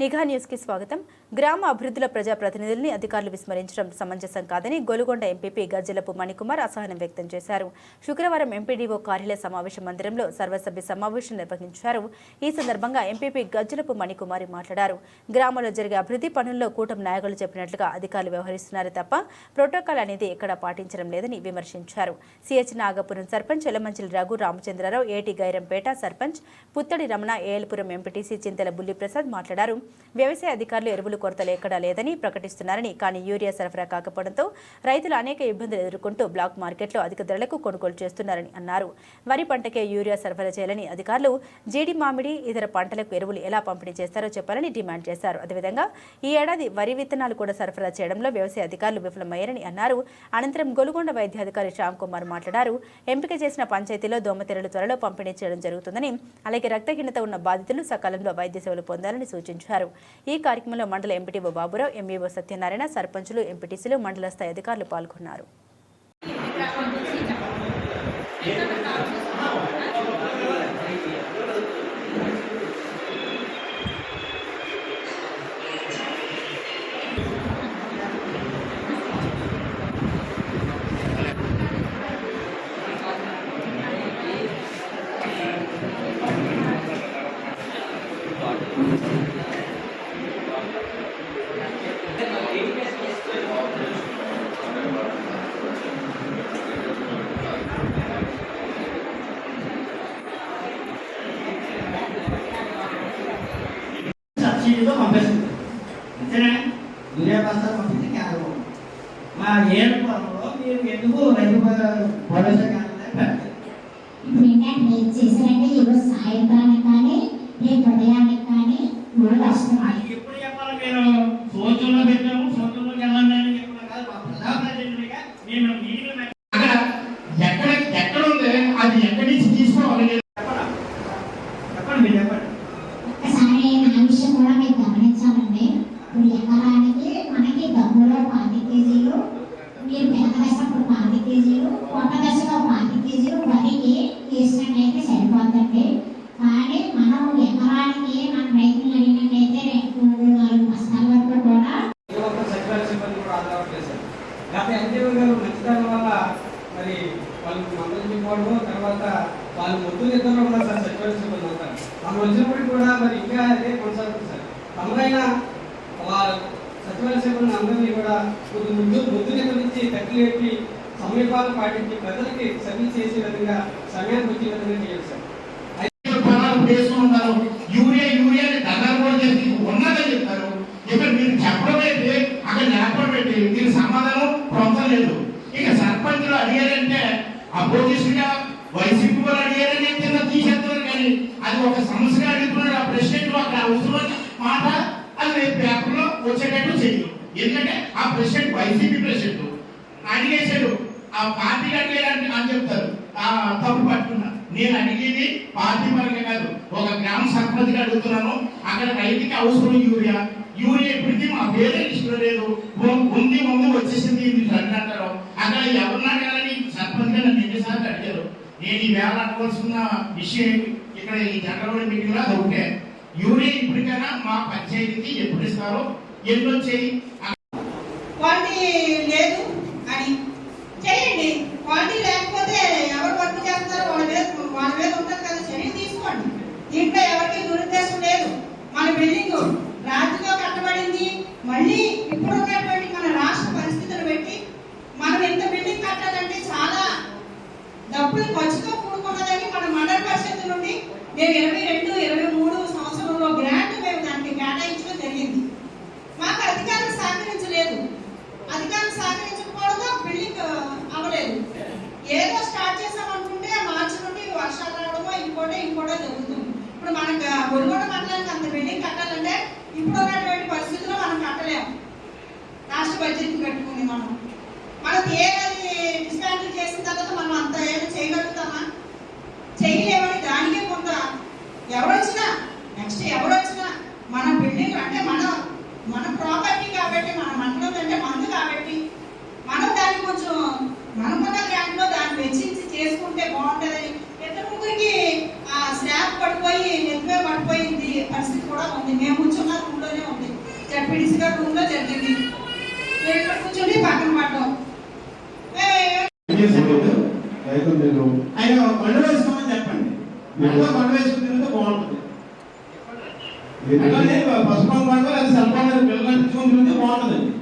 నిఘా న్యూస్కి స్వాగతం. గ్రామ అభివృద్ధిలో ప్రజాప్రతినిధుల్ని అధికారులు విస్మరించడం సమంజసం కాదని గోలుగొండ ఎంపీపీ గజ్జలపు మణికుమార్ అసహనం వ్యక్తం చేశారు. శుక్రవారం ఎంపీడీఓ కార్యాలయ సమావేశ మందిరంలో సర్వసభ్య సమావేశం నిర్వహించారు. ఈ సందర్భంగా ఎంపీపీ గజ్జలపు మణికుమారి మాట్లాడారు. గ్రామంలో జరిగే అభివృద్ధి పనుల్లో కూటమి నాయకులు చెప్పినట్లుగా అధికారులు వ్యవహరిస్తున్నారు తప్ప ప్రోటోకాల్ అనేది ఎక్కడా పాటించడం లేదని విమర్శించారు. సిహెచ్ నాగపురం సర్పంచ్ ఎలమంచిలి రఘు రామచంద్రరావు ఏటి గైరంపేట సర్పంచ్ పుత్తడి రమణ ఏఎల్పురం ఎంపీటీసీ చింతల బుల్లిప్రసాద్ మాట్లాడారు. వ్యవసాయ అధికారులు ఎరువులు కొరతలు ఎక్కడా లేదని ప్రకటిస్తున్నారని కానీ యూరియా సరఫరా కాకపోవడంతో రైతులు అనేక ఇబ్బందులు ఎదుర్కొంటూ బ్లాక్ మార్కెట్లో అధిక ధరలకు కొనుగోలు చేస్తున్నారని అన్నారు. వరి పంటకే యూరియా సరఫరా చేయాలని అధికారులు జీడి మామిడి ఇతర పంటలకు ఎరువులు ఎలా పంపిణీ చేస్తారో చెప్పాలని డిమాండ్ చేశారు. అదేవిధంగా ఈ ఏడాది వరి విత్తనాలు కూడా సరఫరా చేయడంలో వ్యవసాయ అధికారులు విఫలమయ్యారని అన్నారు. అనంతరం గొలుగొండ వైద్యాధికారి శ్యామ్ కుమార్ మాట్లాడారు. ఎంపిక చేసిన పంచాయతీలో దోమతెరలు త్వరలో పంపిణీ చేయడం జరుగుతుందని అలాగే రక్తహీనత ఉన్న బాధితులు సకాలంలో వైద్య సేవలు పొందాలని సూచించారు. ఈ కార్యక్రమంలో మండల ఎంపీటీఓ బాబురావు ఎంఈఓ సత్యనారాయణ సర్పంచులు ఎంపీటీసీలు మండల స్థాయి అధికారులు పాల్గొన్నారు. ఏడు పొలంలో మీరు ఎందుకు రైతు భరోసా ఈరోజు సాయంత్రానికి కానీ రేపు ఉదయానికి కానీ మూడు వస్తున్నాయి అది ఎప్పుడు చెప్పాలి మీరు సోచంలో పెట్టాము సోచంలోకి వెళ్ళండి అని చెప్పిన కాదు మా ప్రజాప్రతినిధులుగా నేను మీరు ఎక్కడ ఎక్కడ ఉంది అది ఎక్కడి నుంచి తీసుకోవాలి చెప్పరా చెప్పండి మీరు చెప్పండి ఒక్కసారి నా విషయం కూడా మీరు గమనించాలండి ఇప్పుడు ఎకరానికి మనకి డబ్బులో పాతి కేజీలు మీరు పెద్ద దశప్పుడు పాతి కేజీలు కొత్త దశలో పాతి కేజీలు వరికి వేసినట్లయితే సరిపోతుంది కానీ మనం ఎకరానికి మన రైతులు అడిగినట్లయితే రెండు మూడు నాలుగు బస్తాల వరకు కూడా ఏ ఒక్క సచివాలయ సిబ్బంది కూడా ఆధారపడలేదు సార్ గత ఎన్టీఓ గారు మంచితనం వల్ల మరి వాళ్ళకి మందలించుకోవడము తర్వాత వాళ్ళు ముద్దు నిద్రలో కూడా సార్ సచివాలయ సిబ్బంది అంటారు మనం వచ్చినప్పటికి కూడా మరి ఇంకా అదే కొనసాగుతుంది సార్ తమరైనా వాళ్ళ సచివాలయ సిబ్బంది అందరినీ కూడా కొద్ది ముందు ముద్దు నుంచి కట్టి సమీపాలు పాటించి ప్రజలకి సర్వీస్ చేసే విధంగా సమయానికి వచ్చే విధంగా చేయాలి సార్. యూరియా యూరియా కూడా చేసి ఉన్నదని చెప్తారు. ఇక్కడ మీరు చెప్పడం అయితే అక్కడ నేర్పడం పెట్టి దీని సమాధానం పొందలేదు ఇక సర్పంచులు అడిగారంటే అపోజిషన్గా వైసీపీ వాళ్ళు అడిగారని కింద తీసేస్తారు కానీ అది ఒక సమస్యగా అడుగుతున్నాడు ఆ ప్రెసిడెంట్ అక్కడ అవసరం మాట అది రేపు పేపర్లో వచ్చేటట్టు చేయదు ఎందుకంటే ఆ ప్రెసిడెంట్ వైసీపీ ప్రెసిడెంట్ అడిగేశాడు ఆ పార్టీ అడిగారంటే అని చెప్తారు. ఆ తప్పు పట్టుకున్నా. నేను అడిగేది పార్టీ పరంగా కాదు ఒక గ్రామ సర్పంచ్గా అడుగుతున్నాను. అక్కడ రైతుకి అవసరం యూరియా. యూరియా ఇప్పటికీ మా పేరే లిస్టులో లేదు. ఉ- ఉంది ముందు వచ్చేసింది మీరు అంటారు. అక్కడ ఎవరిని కానీ సర్పంచ్గా నన్ను ఎన్నిసార్లు అడిగారు. నేను ఈ వేళ అనుకోవాల్సిన విషయం ఇక్కడ ఈ జనరల్ మీటింగ్లో అది ఒకటే. యూరియా ఇప్పటికైనా మా పంచాయతీకి ఎప్పుడు ఇస్తారో? ఎన్ని వచ్చాయి క్వాలిటీ లేదు అని చేయండి క్వాలిటీ లేకపోతే ఎవరు వర్క్ చేస్తారో వాళ్ళ మీద వాళ్ళ మీద ఉంటుంది కదా చర్య తీసుకోండి దీంట్లో ఎవరికి దురుద్దేశం లేదు మన బిల్డింగ్ రాజుతో కట్టబడింది మళ్ళీ ఇప్పుడు ఉన్నటువంటి మన రాష్ట్ర పరిస్థితులు పెట్టి మనం ఇంత బిల్డింగ్ కట్టాలంటే చాలా డబ్బులు ఖర్చుతో కూడుకున్నదని మన మండల పరిషత్ నుండి మేము ఇరవై రెండు ఇరవై మూడు సంవత్సరంలో గ్రాంట్ మేము దానికి కేటాయించడం జరిగింది మాకు అధికారులు సహకరించలేదు అధికారులు సహకరించకపోవడంతో బిల్డింగ్ అవ్వలేదు ఏదో స్టార్ట్ చేసామనుకుంటే మార్చి నుండి వర్షాలు రావడమో ఇంకోటో ఇంకోటో జరుగుతుంది ఇప్పుడు మనకు గొల్గొండ మండలానికి అంత బిల్డింగ్ కట్టాలంటే ఇప్పుడు ఉన్నటువంటి పరిస్థితుల్లో మనం కట్టలేము రాష్ట్ర బడ్జెట్ పెట్టుకుని మనం మనకి ఏది డిస్మాంటిల్ చేసిన తర్వాత మనం అంత ఏదో చేయగలుగుతామా చేయలేమని దానికే కొంత ఎవరొచ్చినా నెక్స్ట్ ఎవరొచ్చినా మన బిల్డింగ్ అంటే మన మన ప్రాపర్టీ కాబట్టి మన మండలం అంటే మందు కాబట్టి మనం దాన్ని కొంచెం మనకున్న గ్రాంట్లో దాన్ని వెచ్చించి చేసుకుంటే బాగుంటుందని ఇద్దరు పడిపోయి నెత్తిమే పడిపోయింది పరిస్థితి కూడా ఉంది. మేము కూర్చున్న రూమ్లో ఎంపీడీసీ గారి రూమ్లో జరిగింది ఇక్కడ కూర్చుండి పక్కన పడ్డాం. ఆయన వేసుకోమని చెప్పండి. వేసుకుని తిరిగితే బాగుంటుంది. పసుపు పిల్లలు తిరిగితే బాగుంటుందండి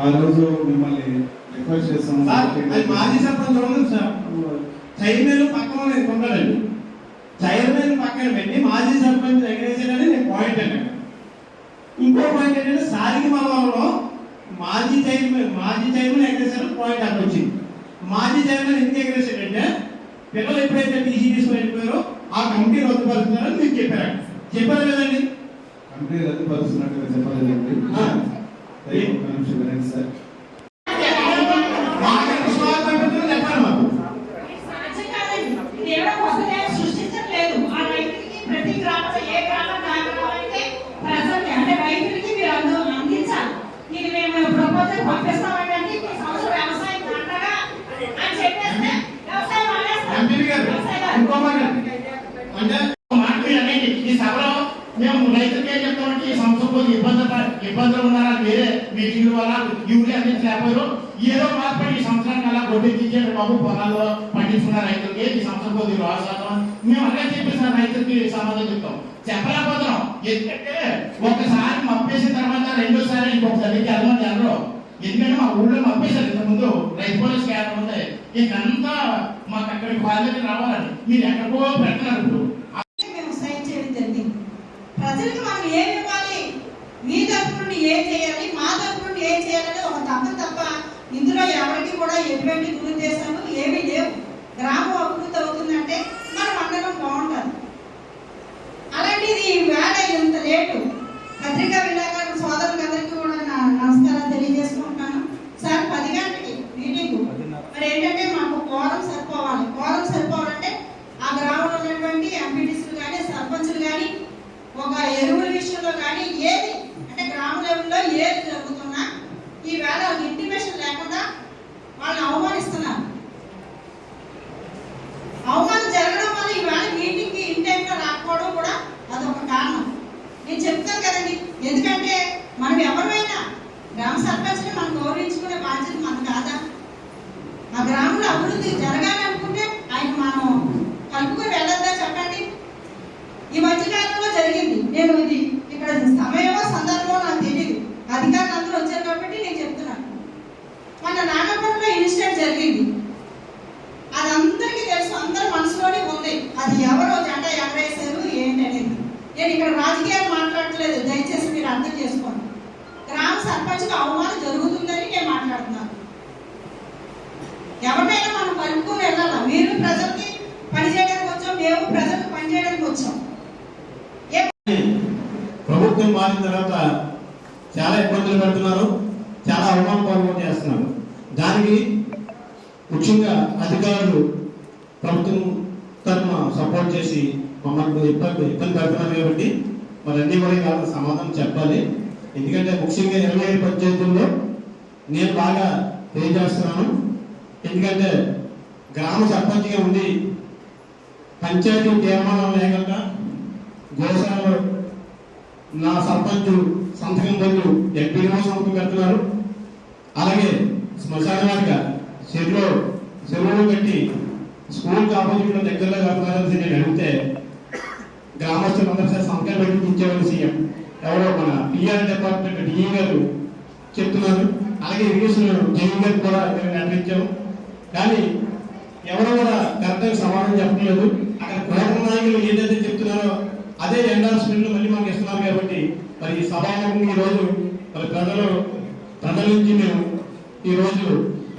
ఆ రోజు మిమ్మల్ని రిక్వెస్ట్ చేస్తాం. మాజీ సర్పంచ్ చైర్మన్ పక్కన నేను ఉంటాడండి చైర్మన్ పక్కన పెట్టి మాజీ సర్పంచ్ ఎగరేసాడని నేను పాయింట్ అన్నాను. ఇంకో పాయింట్ ఏంటంటే సారికి మలంలో మాజీ చైర్మన్ మాజీ చైర్మన్ ఎగరేసాడు పాయింట్ అక్కడ వచ్చింది. మాజీ చైర్మన్ ఎందుకు ఎగరేసాడంటే పిల్లలు ఎప్పుడైతే టీసీ తీసుకుని వెళ్ళిపోయారో ఆ కమిటీ రద్దుపరుస్తున్నారని మీకు చెప్పారు. చెప్పారు కదండి? కంపెనీ రద్దుపరుస్తున్నట్టుగా చెప్పలేదండి. వినండి సార్ మాకు విశ్వాసం పెట్టుకుని చెప్పారు మాకు సాధ్యం కాదండి. ఇది ఎవరో కొత్తగా సృష్టించట్లేదు. ఆ రైతులకి ప్రతి గ్రామంలో ఏ గ్రామం కావాలంటే ప్రజలకి అంటే రైతులకి మీరు అందు అందించాలి. ఇది మేము ప్రపోజల్ పంపిస్తామంటే ఈ సంవత్సరం వ్యవసాయం పంటగా అని చెప్పేస్తే వ్యవసాయం మానేస్తారు. ఎంపీ గారు వ్యవసాయం కాదు. ఇంకో మాట అంటే మాట అనేది ఈ సభలో మేము రైతులకి ఏం చెప్తామంటే ఈ సంవత్సరం కొద్దిగా ఇబ్బంది ప- ఇబ్బందులు ఉన్నారా? వేరే మీటింగ్ వల్ల యూరియా అందించలేకపోయారు ఏదో మార్పడి ఈ సంవత్సరానికి అలా గొడ్డెత్తించారు బాబు పొలాల్లో పండించుకున్న రైతులకి ఈ సంవత్సరం కొద్దిగా లాస్ శాతం. మేము అలా చెప్పేసిన రైతులకి సమాధానం చెప్తాం. చెప్పలేకపోతున్నాం. ఎందుకంటే ఒకసారి మప్పేసిన తర్వాత రెండోసారి ఇంకొకసారి వెళ్ళమని ఎవరు ఎందుకంటే మా ఊళ్ళో మప్పేశారు ఇంత ముందు రైతు పోలీస్ కేంద్రం ఉంది ఇంకంతా మాకు అక్కడికి వాళ్ళకి రావాలని మీరు ఎక్కడికో పెడుతున్నారు ఇప్పుడు. మేము చేయడం జరిగింది. ప్రజలకు మనం ఏమి ఇవ్వాలి మీ తరపు నుండి ఏం చేయాలి? మా తరపు నుండి ఏం చేయాలనేది ఒక తప్పం తప్ప ఇందులో ఎవరికి కూడా ఎటువంటి దురుద్దేశాలు ఏమీ లేవు. గ్రామం అభివృద్ధి అవుతుందంటే మన మండలం బాగుంటుంది. అలాంటిది వేళ ఇంత లేటు. పత్రికా విలేకరుల సోదరులందరికీ కూడా నా నమస్కారం తెలియజేసుకుంటున్నాను. సార్ పది గంటలకి మీటింగ్. మరి ఏంటంటే మాకు కోరం సరిపోవాలి. కోరం సరిపోవాలంటే ఆ గ్రామంలో ఉన్నటువంటి ఎంపీటీసీలు కానీ సర్పంచులు కానీ ఒక ఎరువుల విషయంలో కానీ ఏ అంటే గ్రామ లెవెల్లో ఏది జరుగుతున్నా ఈ వేళ ఇంటిమేషన్ లేకుండా వాళ్ళని అవమానిస్తున్నారు అవమానం జరగడం వల్ల ఈవేళ మీటింగ్కి ఇన్ టైంలో రాకపోవడం కూడా అదొక కారణం నేను చెప్తాను కదండి ఎందుకంటే మనం ఎవరైనా గ్రామ సర్పంచ్ని మనం గౌరవించుకునే బాధ్యత మనకు కాదా ఆ గ్రామంలో అభివృద్ధి జరగాలనుకుంటే ఆయన మనం కలుపుకొని వెళ్ళొద్దా చెప్పండి? ఈ మధ్యకాలంలో జరిగింది. నేను ఇది ఇక్కడ సమయమో సందర్భమో నాకు తెలియదు అధికారులు అందరూ వచ్చారు కాబట్టి నేను చెప్తున్నాను. మన నాగపురంలో ఇన్సిడెంట్ జరిగింది. అది అందరికీ తెలుసు అందరి మనసులోనే ఉంది. అది ఎవరో జెండా ఎగరేశారు ఏంటి అనేది. నేను ఇక్కడ రాజకీయాలు మాట్లాడట్లేదు. దయచేసి మీరు అర్థం చేసుకోండి. గ్రామ సర్పంచ్కి అవమానం జరుగుతుందని నేను మాట్లాడుతున్నాను. ఎవరినైనా మనం కలుపుకొని వెళ్ళాలా? మీరు ప్రజలకి పని చేయడానికి వచ్చాం మేము ప్రజలకు పని చేయడానికి వచ్చాం. ప్రభుత్వం మారిన తర్వాత చాలా ఇబ్బందులు పెడుతున్నారు చాలా అవమాన పాల్గొన చేస్తున్నారు. దానికి ముఖ్యంగా అధికారులు ప్రభుత్వం తరఫున సపోర్ట్ చేసి మమ్మల్ని ఇబ్బంది ఇబ్బంది పెడుతున్నారు కాబట్టి మరి అన్ని కూడా కాదు సమాధానం చెప్పాలి. ఎందుకంటే ముఖ్యంగా ఇరవై ఐదు పంచాయతీల్లో నేను బాగా తెలియజేస్తున్నాను ఎందుకంటే గ్రామ సర్పంచ్గా ఉండి పంచాయతీ తీర్మానం లేకుండా గోశాలలో నా సర్పంచ్ సంతకం బదులు ఎంపీ సంతకం పెడుతున్నారు అలాగే శ్మశాన వారిగా చెరువులో చెరువులో పెట్టి స్కూల్కి ఆపోజిట్లో దగ్గరలో కడుతున్నారని నేను అడిగితే గ్రామస్తులు అందరూ సంతకం పెట్టి ఇచ్చేవారు సీఎం. ఎవరో మన పిఆర్ డిపార్ట్మెంట్ డిఈ గారు చెప్తున్నారు. అలాగే ఇరిగేషన్ జేఈ గారు కూడా మేము నిర్ణయించాము కానీ ఎవరో కూడా కరెక్ట్గా సమాధానం చెప్పలేదు అక్కడ కోట నాయకులు ఏదైతే చెప్తున్నారో అదే ఎండార్స్మెంట్ మళ్ళీ మాకు ఇస్తున్నారు కాబట్టి మరి ఈ సభాముఖంగా ఈ రోజు మరి ప్రజలు ప్రజల నుంచి మేము ఈ రోజు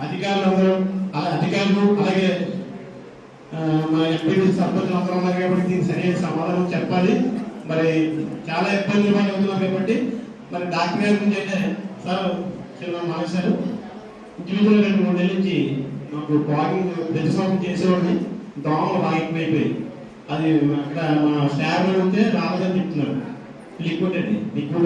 అధికారులందరూ అలా అధికారులు అలాగే మా ఎంపీ సర్పంచులు అందరూ ఉన్నారు కాబట్టి దీనికి సరైన సమాధానం చెప్పాలి. మరి చాలా ఇబ్బందులు మనం అవుతున్నారు కాబట్టి మరి డాక్టర్ గారి నుంచి అయితే సార్ చిన్న మానేశారు జీవితంలో రెండు మూడు నెలల నుంచి నాకు బాగింగ్ ప్రతి సంవత్సరం చేసేవాడిని దోమలు బాగింగ్ అయిపోయి. అది అక్కడ మా స్టాఫ్ ఉంటే రాలేదని చెప్తున్నారు లిక్విడ్ అండి. లిక్విడ్